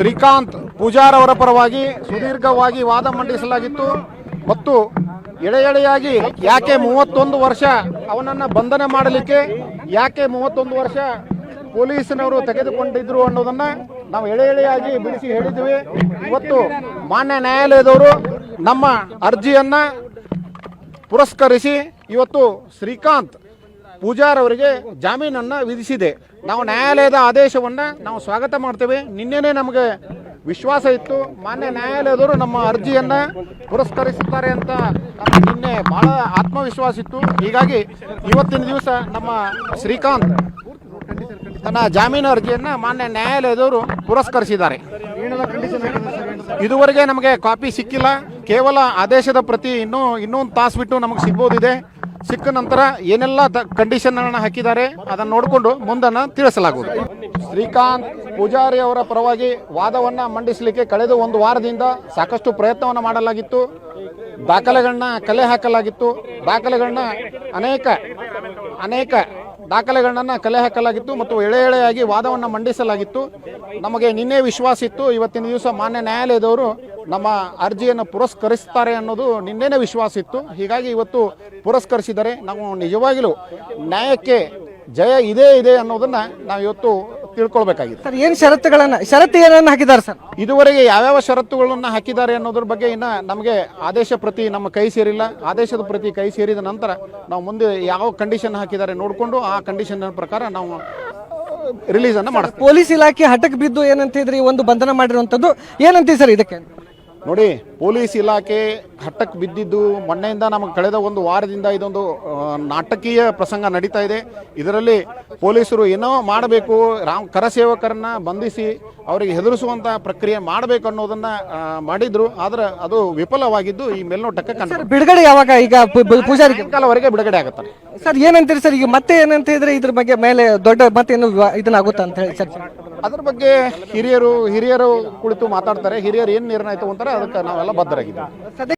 ಶ್ರೀಕಾಂತ್ ಪೂಜಾರ್ ಅವರ ಪರವಾಗಿ ಸುದೀರ್ಘವಾಗಿ ವಾದ ಮಂಡಿಸಲಾಗಿತ್ತು ಮತ್ತು ಎಳೆ ಎಳೆಯಾಗಿ ಯಾಕೆ ಮೂವತ್ತೊಂದು ವರ್ಷ ಅವನನ್ನು ಬಂಧನ ಮಾಡಲಿಕ್ಕೆ, ಯಾಕೆ ಮೂವತ್ತೊಂದು ವರ್ಷ ಪೊಲೀಸನವರು ತೆಗೆದುಕೊಂಡಿದ್ರು ಅನ್ನೋದನ್ನ ನಾವು ಎಳೆ ಎಳೆಯಾಗಿ ಬಿಡಿಸಿ ಹೇಳಿದ್ವಿ. ಇವತ್ತು ಮಾನ್ಯ ನ್ಯಾಯಾಲಯದವರು ನಮ್ಮ ಅರ್ಜಿಯನ್ನ ಪುರಸ್ಕರಿಸಿ ಇವತ್ತು ಶ್ರೀಕಾಂತ್ ಪೂಜಾರ್ ಅವರಿಗೆ ಜಾಮೀನನ್ನು ವಿಧಿಸಿದೆ. ನಾವು ನ್ಯಾಯಾಲಯದ ಆದೇಶವನ್ನು ನಾವು ಸ್ವಾಗತ ಮಾಡ್ತೇವೆ. ನಿನ್ನೆನೇ ನಮಗೆ ವಿಶ್ವಾಸ ಇತ್ತು. ಮಾನ್ಯ ನ್ಯಾಯಾಲಯದವರು ನಮ್ಮ ಅರ್ಜಿಯನ್ನು ಪುರಸ್ಕರಿಸುತ್ತಾರೆ ಅಂತ ನಿನ್ನೆ ಭಾಳ ಆತ್ಮವಿಶ್ವಾಸ ಇತ್ತು. ಹೀಗಾಗಿ ಇವತ್ತಿನ ದಿವಸ ನಮ್ಮ ಶ್ರೀಕಾಂತ್ ತನ್ನ ಜಾಮೀನು ಅರ್ಜಿಯನ್ನು ಮಾನ್ಯ ನ್ಯಾಯಾಲಯದವರು ಪುರಸ್ಕರಿಸಿದ್ದಾರೆ. ಇದುವರೆಗೆ ನಮಗೆ ಕಾಪಿ ಸಿಕ್ಕಿಲ್ಲ. ಕೇವಲ ಆದೇಶದ ಪ್ರತಿ ಇನ್ನೂ ಇನ್ನೊಂದು ತಾಸು ಬಿಟ್ಟು ನಮಗೆ ಸಿಗ್ಬೋದಿದೆ. ಸಿಕ್ಕ ನಂತರ ಏನೆಲ್ಲ ಕಂಡೀಷನ್ಗಳನ್ನು ಹಾಕಿದ್ದಾರೆ ಅದನ್ನು ನೋಡಿಕೊಂಡು ಮುಂದನ್ನು ತಿಳಿಸಲಾಗುವುದು. ಶ್ರೀಕಾಂತ್ ಪೂಜಾರಿ ಅವರ ಪರವಾಗಿ ವಾದವನ್ನು ಮಂಡಿಸಲಿಕ್ಕೆ ಕಳೆದ ಒಂದು ವಾರದಿಂದ ಸಾಕಷ್ಟು ಪ್ರಯತ್ನವನ್ನು ಮಾಡಲಾಗಿತ್ತು. ದಾಖಲೆಗಳನ್ನ ಕಲೆ ಹಾಕಲಾಗಿತ್ತು. ದಾಖಲೆಗಳನ್ನ ಅನೇಕ ಅನೇಕ ದಾಖಲೆಗಳನ್ನ ಕಲೆ ಹಾಕಲಾಗಿತ್ತು ಮತ್ತು ಎಳೆ ಎಳೆಯಾಗಿ ವಾದವನ್ನು ಮಂಡಿಸಲಾಗಿತ್ತು. ನಮಗೆ ನಿನ್ನೆ ವಿಶ್ವಾಸ ಇತ್ತು. ಇವತ್ತಿನ ದಿವಸ ಮಾನ್ಯ ನ್ಯಾಯಾಲಯದವರು ನಮ್ಮ ಅರ್ಜಿಯನ್ನು ಪುರಸ್ಕರಿಸ್ತಾರೆ ಅನ್ನೋದು ನಿನ್ನೆನೇ ವಿಶ್ವಾಸ ಇತ್ತು. ಹೀಗಾಗಿ ಇವತ್ತು ಪುರಸ್ಕರಿಸಿದರೆ ನಾವು ನಿಜವಾಗಿಲೂ ನ್ಯಾಯಕ್ಕೆ ಜಯ ಇದೇ ಇದೆ ಅನ್ನೋದನ್ನ ನಾವು ಇವತ್ತು ತಿಳ್ಕೊಳ್ಬೇಕಾಗಿದೆ. ಸರ್ ಏನು ಷರತ್ತುಗಳನ್ನ ಷರತ್ತು ಏನನ್ನ ಹಾಕಿದ್ದಾರೆ ಸರ್? ಇದುವರೆಗೆ ಯಾವ್ಯಾವ ಷರತ್ತುಗಳನ್ನು ಹಾಕಿದ್ದಾರೆ ಅನ್ನೋದ್ರ ಬಗ್ಗೆ ಇನ್ನ ನಮಗೆ ಆದೇಶ ಪ್ರತಿ ನಮ್ಮ ಕೈ ಸೇರಿಲ್ಲ. ಆದೇಶದ ಪ್ರತಿ ಕೈ ಸೇರಿದ ನಂತರ ನಾವು ಮುಂದೆ ಯಾವ ಕಂಡೀಷನ್ ಹಾಕಿದ್ದಾರೆ ನೋಡಿಕೊಂಡು ಆ ಕಂಡೀಷನ್ ಪ್ರಕಾರ ನಾವು ರಿಲೀಸ್ ಅನ್ನು ಮಾಡ್ತೀವಿ. ಪೊಲೀಸ್ ಇಲಾಖೆ ಹಠಕ್ಕೆ ಬಿದ್ದು ಏನಂತ ಇದ್ರಿ ಒಂದು ಬಂಧನ ಮಾಡಿರುವಂತದ್ದು ಏನಂತೀವಿ ಸರ್ ಇದಕ್ಕೆ? ನೋಡಿ ಪೊಲೀಸ್ ಇಲಾಖೆ ಹಟ್ಟಕ್ಕೆ ಬಿದ್ದಿದ್ದು ಮೊನ್ನೆಯಿಂದ ನಮಗೆ ಕಳೆದ ಒಂದು ವಾರದಿಂದ ಇದೊಂದು ನಾಟಕೀಯ ಪ್ರಸಂಗ ನಡೀತಾ ಇದೆ. ಇದರಲ್ಲಿ ಪೊಲೀಸರು ಏನೋ ಮಾಡಬೇಕು ರಾಮ್ ಕರಸೇವಕರನ್ನ ಬಂಧಿಸಿ ಅವರಿಗೆ ಹೆದರಿಸುವಂತ ಪ್ರಕ್ರಿಯೆ ಮಾಡಬೇಕು ಅನ್ನೋದನ್ನ ಮಾಡಿದ್ರು. ಆದ್ರೆ ಅದು ವಿಫಲವಾಗಿದ್ದು ಈ ಮೇಲ್ನೋಟಕ್ಕೆ ಕಂಡು ಬಿಡುಗಡೆ ಯಾವಾಗ? ಈಗ ಪೂಜಾರಿ ಕಾಲವರೆಗೆ ಬಿಡುಗಡೆ ಆಗುತ್ತೆ. ಸರ್ ಏನಂತೀರಿ ಸರ್? ಈಗ ಮತ್ತೆ ಏನಂತ ಹೇಳಿದ್ರೆ ಇದ್ರ ಬಗ್ಗೆ ಮೇಲೆ ದೊಡ್ಡ ಮತ್ತೆ ಏನು ಇದನ್ನಾಗುತ್ತೆ ಇದನ್ನ ಅಂತ ಹೇಳಿ ಸರ್? ಅದ್ರ ಬಗ್ಗೆ ಹಿರಿಯರು ಹಿರಿಯರು ಕುಳಿತು ಮಾತಾಡ್ತಾರೆ. ಹಿರಿಯರು ಏನು ನಿರ್ಣಯ ತಗೊಂತಾರೆ ಅದಕ್ಕೆ ನಾವೆಲ್ಲ ಬದ್ಧರಾಗಿದ್ದೀವಿ.